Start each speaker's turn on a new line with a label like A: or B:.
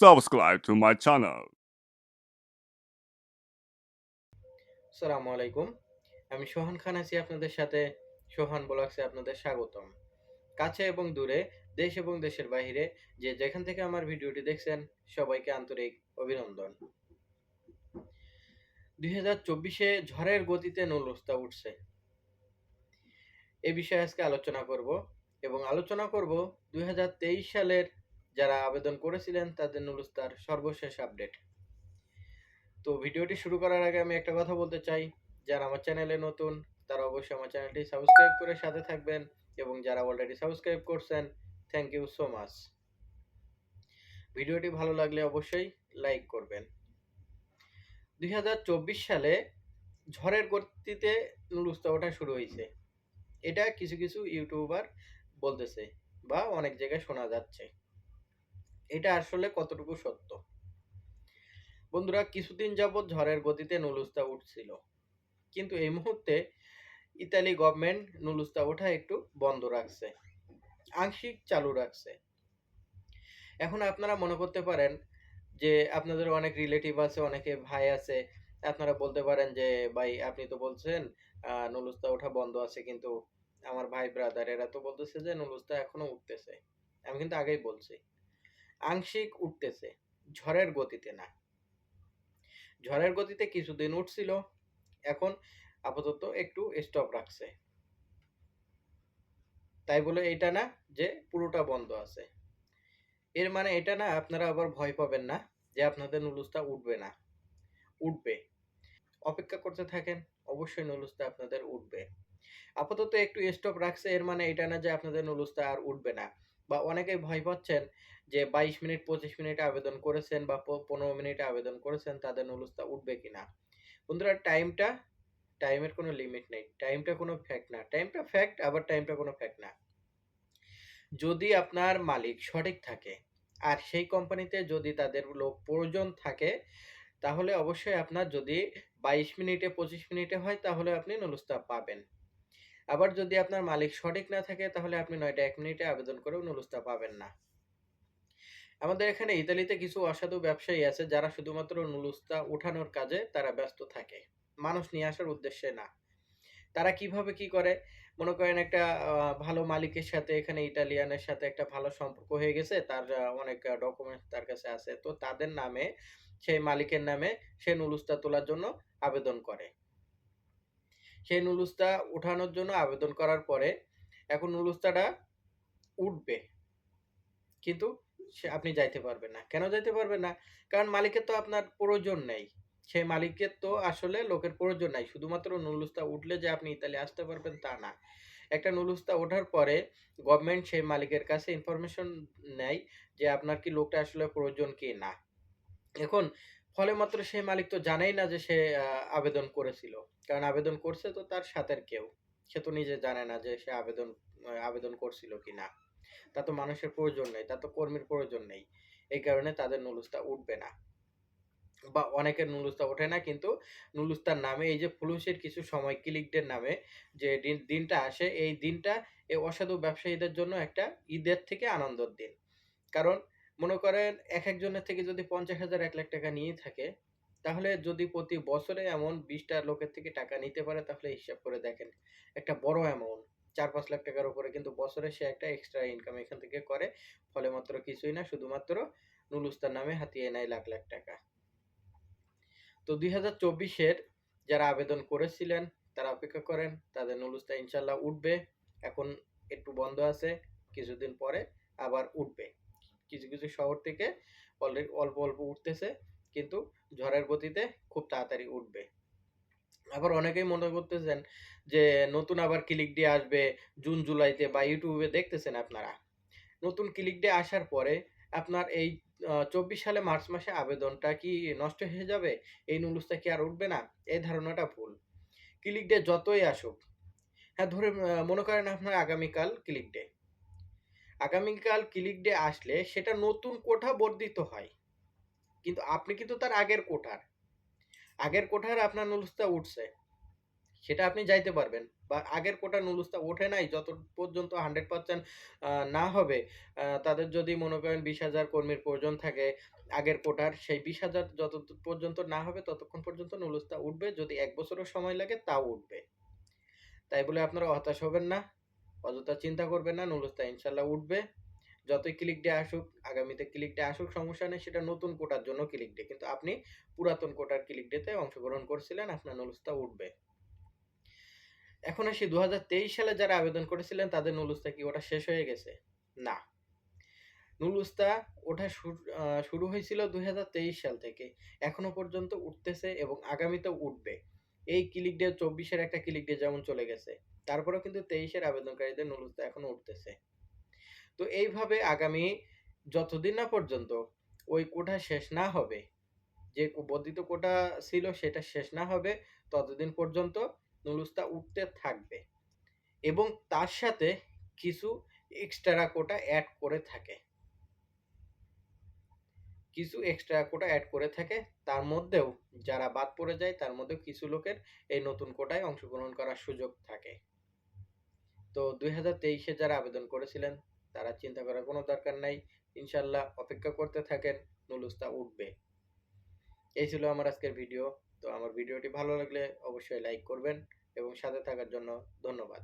A: subscribe to my channel.
B: সালামু আলাইকুম আমি সোহান খান আছি আপনাদের সাথে। সোহান ব্লগসে আপনাদের স্বাগতম। কাছে এবং দূরে, দেশ এবং দেশের বাইরে যে যেখান থেকে আমার ভিডিওটি দেখছেন, সবাইকে আন্তরিক অভিনন্দন। দুই হাজার চব্বিশে ঝড়ের গতিতে নুলস্তা উঠছে। এ বিষয়ে আজকে আলোচনা করব এবং আলোচনা করব দুই হাজার তেইশ সালের যারা আবেদন করেছিলেন, তাদের নুলস্তার সর্বশেষ আপডেট তো ভিডিওটি শুরু করার আগে আমি একটা কথা বলতে চাই। যারা আমার চ্যানেলে নতুন, তারা অবশ্যই আমার চ্যানেলটি সাবস্ক্রাইব করে সাথে থাকবেন এবং যারা অলরেডি সাবস্ক্রাইব করছেন থ্যাংক ইউ সো মাচ ভিডিওটি ভালো লাগলে অবশ্যই লাইক করবেন। দুই হাজার চব্বিশ সালে ঝড়ের গতিতে নুলুস্তা ওঠা শুরু হয়েছে। এটা কিছু কিছু ইউটিউবার বলতেছে বা অনেক জায়গায় শোনা যাচ্ছে। এটা আসলে কতটুকু সত্য? বন্ধুরা, কিছুদিন যাবৎ ঝড়ের গতিতে নুলুস্তা উঠছিল। কিন্তু এই মুহূর্তে ইতালি গভর্নমেন্ট নুলুস্তা ওঠা একটু বন্ধ রাখছে, আংশিক চালু রাখছে। এখন আপনারা মনে করতে পারেন যে আপনাদের অনেক রিলেটিভ আছে, অনেকে ভাই আছে, আপনারা বলতে পারেন যে, ভাই, আপনি তো বলছেন নুলুস্তা ওঠা বন্ধ আছে, কিন্তু আমার ভাই ব্রাদার এরা তো বলতেছে যে নুলুস্তা এখনও উঠতেছে। আমি কিন্তু আগেই বলছি। আংশিক উঠতেছে, ঝড়ের গতিতে না। ঝড়ের গতিতে কিছুদিন উঠছিল, এখন আপাতত একটু স্টপ রাখছে। তাই বলে এটা না যে পুরোটা বন্ধ আছে। এর মানে এটা না আপনারা আবার ভয় পাবেন না যে আপনাদের নুলুসটা উঠবে না। উঠবে। অপেক্ষা করতে থাকেন, অবশ্যই নুলুসটা আপনাদের উঠবে। আপাতত একটু স্টপ রাখছে, এর মানে এটা না যে আপনাদের নুলুসটা আর উঠবে না। বা অনেকেই ভয় পাচ্ছেন যে বাইশ মিনিট, পঁচিশ মিনিট আবেদন করেছেন বা পনেরো মিনিট আবেদন করেছেন, তাদের নুলুসটা উঠবে কিনা? বন্ধুরা টাইমটা টাইমের কোনো লিমিট নেই। টাইমটা কোনো ফ্যাক্ট না। টাইমটা ফ্যাক্ট আবার টাইমটা কোনো ফ্যাক্ট না। যদি আপনার মালিক সঠিক থাকে, আর সেই কোম্পানিতে যদি তাদের লোক প্রয়োজন থাকে, তাহলে অবশ্যই আপনার যদি বাইশ মিনিটে, পঁচিশ মিনিটে হয়, তাহলে আপনি নুলুস্তা পাবেন। আবার যদি আপনার মালিক সঠিক না থাকে, তাহলে আপনি নয়টা, এক মিনিটে আবেদন করেও নুলুস্তা পাবেন না। আমাদের এখানে ইতালিতে কিছু অসাধু ব্যবসায়ী আছে যারা শুধুমাত্র নুলুস্তা উঠানোর কাজে তারা ব্যস্ত থাকে। মানুষ নিয়ে আসার উদ্দেশ্যে না। তারা কীভাবে কি করে? মনে করেন একটা ভালো মালিকের সাথে এখানে ইটালিয়ানের সাথে একটা ভালো সম্পর্ক হয়ে গেছে, তার অনেক ডকুমেন্টস তার কাছে আছে। তো তাদের নামে, সেই মালিকের নামে সে নুলুস্তা তোলার জন্য আবেদন করে। সেই নুলুস্তা উঠানোর জন্য আবেদন করার পরে এখন নুলুস্তাটা উঠবে। কিন্তু সে আপনি যাইতে পারবেন না। কেন যাইতে পারবেন না? কারণ মালিকের তো আপনার প্রয়োজন নেই। সেই মালিকের তো আসলে লোকের প্রয়োজন নাই। শুধুমাত্র নুলুস্তা উঠলে যে আপনি ইতালি আসতে পারবেন তা না। একটা নুলুস্তা ওঠার পরে গভর্নমেন্ট সেই মালিকের কাছে ইনফরমেশন নেয় যে আপনার কি লোকটা আসলে প্রয়োজন কি না। এখন ফলে মাত্র সেই মালিক তো জানেই না যে সে আবেদন করেছিল। কারণ আবেদন করছে তো তার সাথের কেউ। সে তো নিজে জানে না যে সে আবেদন আবেদন করছিল কি না তা তো মানুষের প্রয়োজন নেই, তা তো কর্মীর প্রয়োজন নেই। এই কারণে তাদের নুলুস্তা উঠবে না। বা অনেকের নুলুস্তা ওঠে না, কিন্তু নুলুস্তার নামে এই যে ফুলুসের কিছু সময় ক্লিকদের নামে যে দিনটা আসে, এই দিনটা এই অসাধু ব্যবসায়ীদের জন্য একটা ঈদের থেকে আনন্দের দিন। কারণ মনে করেন এক একজনের থেকে যদি পঞ্চাশ হাজার, এক লাখ টাকা নিয়ে থাকে, তাহলে যদি প্রতি বছরে এমন বিশটা লোকের থেকে টাকা নিতে পারে, তাহলে হিসাব করে দেখেন, একটা বড় অ্যামাউন্ট চার পাঁচ লাখ টাকার উপরে কিন্তু বছরে সে একটা এক্সট্রা ইনকাম এখান থেকে করে। ফলে মাত্র কিছুই না, শুধুমাত্র নুলুস্তার নামে হাতিয়ে নেয় লাখ লাখ টাকা। তো দুই হাজার চব্বিশের যারা আবেদন করেছিলেন, তারা অপেক্ষা করেন, তাদের নুলুস্তা ইনশাল্লাহ উঠবে। এখন একটু বন্ধ আছে, কিছুদিন পরে আবার উঠবে। কিছু কিছু শহর থেকে অলরেডি অল্প অল্প উঠতেছে, কিন্তু ঝড়ের গতিতে খুব তাড়াতাড়ি উঠবে। আবার অনেকেই মনে করতেছেন যে, নতুন আবার ক্লিক ডে আসবে জুন, জুলাইতে বা ইউটিউবে দেখতেছেন আপনারা। নতুন ক্লিক ডে আসার পরে আপনার এই চব্বিশ সালে মার্চ মাসে আবেদনটা কি নষ্ট হয়ে যাবে? এই নুলুসটা কি আর উঠবে না? এই ধারণাটা ভুল। ক্লিক ডে যতই আসুক হ্যাঁ ধরে মনে করেন আপনার আগামীকাল ক্লিক ডে আগামীকাল ক্লিক ডে আসলে সেটা নতুন কোঠা বর্ধিত হয়। কিন্তু আপনি কিন্তু তার আগের কোঠার। আগের কোঠার আপনার নুলুসটা উঠছে, সেটা আপনি যাইতে পারবেন। বা আগের কোটা নুলুস্তা ওঠে নাই, যত পর্যন্ত হান্ড্রেড পার্সেন্ট না হবে তাদের যদি মনে করেন বিশ হাজার কর্মীর প্রয়োজন থাকে, আগের কোটার সেই বিশ হাজার যত পর্যন্ত না হবে, ততক্ষণ পর্যন্ত নুলুস্তা উঠবে, যদি এক বছরও সময় লাগে, তাও উঠবে। তাই বলে আপনারা হতাশ হবেন না, অযথা চিন্তা করবেন না, নুলুস্তা ইনশাল্লাহ উঠবে। যতই ক্লিক ডে আসুক, আগামীতে ক্লিক ডে আসুক, সমস্যা নেই, সেটা নতুন কোটার জন্য ক্লিক ডে কিন্তু আপনি পুরাতন কোটার ক্লিক ডেতে অংশগ্রহণ করছিলেন, আপনার নুলুস্তা উঠবে। এখন আসি দু সালে যারা আবেদন করেছিলেন, তাদের নুলুস্তা কি ওটা শেষ হয়ে গেছে? না। নুলুস্তা ওঠা শুরু- হয়েছিল দুই হাজার তেইশ সাল থেকে। এখনও পর্যন্ত উঠতেছে এবং আগামীতে উঠবে। এই ক্লিক ডে চব্বিশের একটা ক্লিক ডে যেমন চলে গেছে। তারপরেও কিন্তু তেইশের আবেদনকারীদের নুলুস্তা এখনও উঠতেছে। তো এইভাবে আগামী যতদিন না পর্যন্ত ওই কোটা শেষ না হবে, যে বর্ধিত কোটা ছিল সেটা শেষ না হবে, ততদিন পর্যন্ত নুলুস্তা উঠতে থাকবে। এবং তার সাথে কিছু এক্সট্রা কোটা অ্যাড করে থাকে। কিছু এক্সট্রা কোটা অ্যাড করে থাকে, তার মধ্যেও যারা বাদ পড়ে যায়, তার মধ্যেও কিছু লোকের এই নতুন কোটায় অংশগ্রহণ করার সুযোগ থাকে। তো দুই হাজার তেইশে যারা আবেদন করেছিলেন তারা চিন্তা করার কোনো দরকার নাই। ইনশাল্লাহ অপেক্ষা করতে থাকেন, নুলুস্তা উঠবে। এই ছিল আমার আজকের ভিডিও। তো আমার ভিডিওটি ভালো লাগলে অবশ্যই লাইক করবেন এবং সাথে থাকার জন্য ধন্যবাদ।